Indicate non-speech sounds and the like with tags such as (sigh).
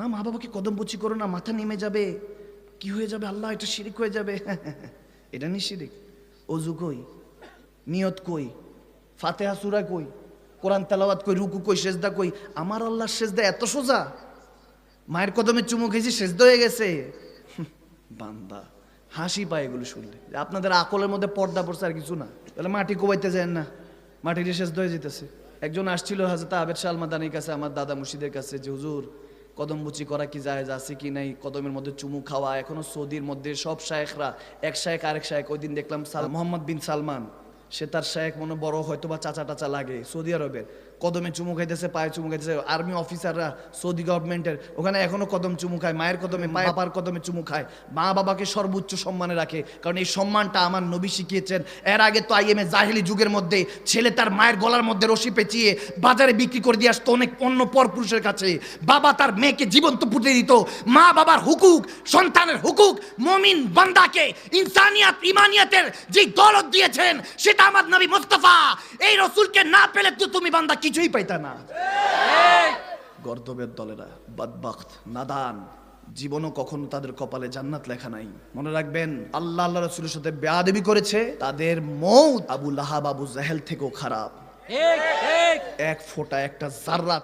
না, মা বাবাকে কদম বুচি করো না, মাথা নেমে যাবে। কি হয়ে যাবে? আল্লাহ, এটা শিরিক হয়ে যাবে। (laughs) এটা নি শিরিক। অজু কই? নিয়ত কই? ফাতেহা সুরা কই? কোরআন তেলাওয়াত কই? রুকু কই? সেজদা কই? আমার আল্লাহর সেজদা এত সোজা? মায়ের কদমে চুমু খেয়েছি, সেজদা হয়ে গেছে। (laughs) বান্দা, হাসি পায় এগুলো শুনলে। আপনাদের আকলের মধ্যে পর্দা পড়ছে আর কিছু না। তাহলে মাটি কোবাইতে যায় না। মাটির সেজদা হয়ে যেতেছে। একজন আসছিল হাজরত আবেদ শাহ মাদানির কাছে, আমার দাদা মুর্শিদের কাছে, যে, হুজুর কদম বুচি করা কি যায় আছে কি নাই, কদমের মধ্যে চুমু খাওয়া, এখনও সৌদির মধ্যে সব শায়েখরা, এক শায়েক আরেক শায়েক ওই দিন দেখলাম সাল মোহাম্মদ বিন সালমান, সে তার শায়েক মনে বড় হয়তো বা চাচা টাচা লাগে সৌদি আরবের। কদমে চুমু খাইতেছে পায়ে চুমু খাইতেছে। আর্মি অফিসাররা সৌদি গভর্নমেন্টের ওখানে এখনও কদম চুমু খায় মায়ের কদমে মায়ের বাবার কদমে চুমু খায়। মা বাবাকে সর্বোচ্চ সম্মানে রাখে কারণ এই সম্মানটা আমার নবী শিখিয়েছেন। এর আগে তো আইএমএ জাহিলি যুগের মধ্যে ছেলে তার মায়ের গলার মধ্যে রশি পেঁচিয়ে বাজারে বিক্রি করে দিয়ে আসতো অনেক অন্য পরপুরুষের কাছে। বাবা তার মেয়েকে জীবন্ত পুঁতে দিত। মা বাবার হুকুক সন্তানের হুকুক মমিন বান্দাকে ইনসানিয়াত ইমানিয়াতের যে দলত দিয়েছেন সেটা আমার নবী মুস্তাফা এই রসুলকে না পেলে তো তুমি বান্দা কিছুই পাইতা না। গর্দবের দলেরা বাদবাখত নাদান জীবনও কখনো তাদের কপালে জান্নাত লেখা নাই। মনে রাখবেন আল্লাহ আল্লাহ রসুলের সাথে বেয়াদবি করেছে তাদের মৌত আবু লাহাব আবু জাহেল থেকেও খারাপ। ঠিক ঠিক। এক ফোটা একটা জাররা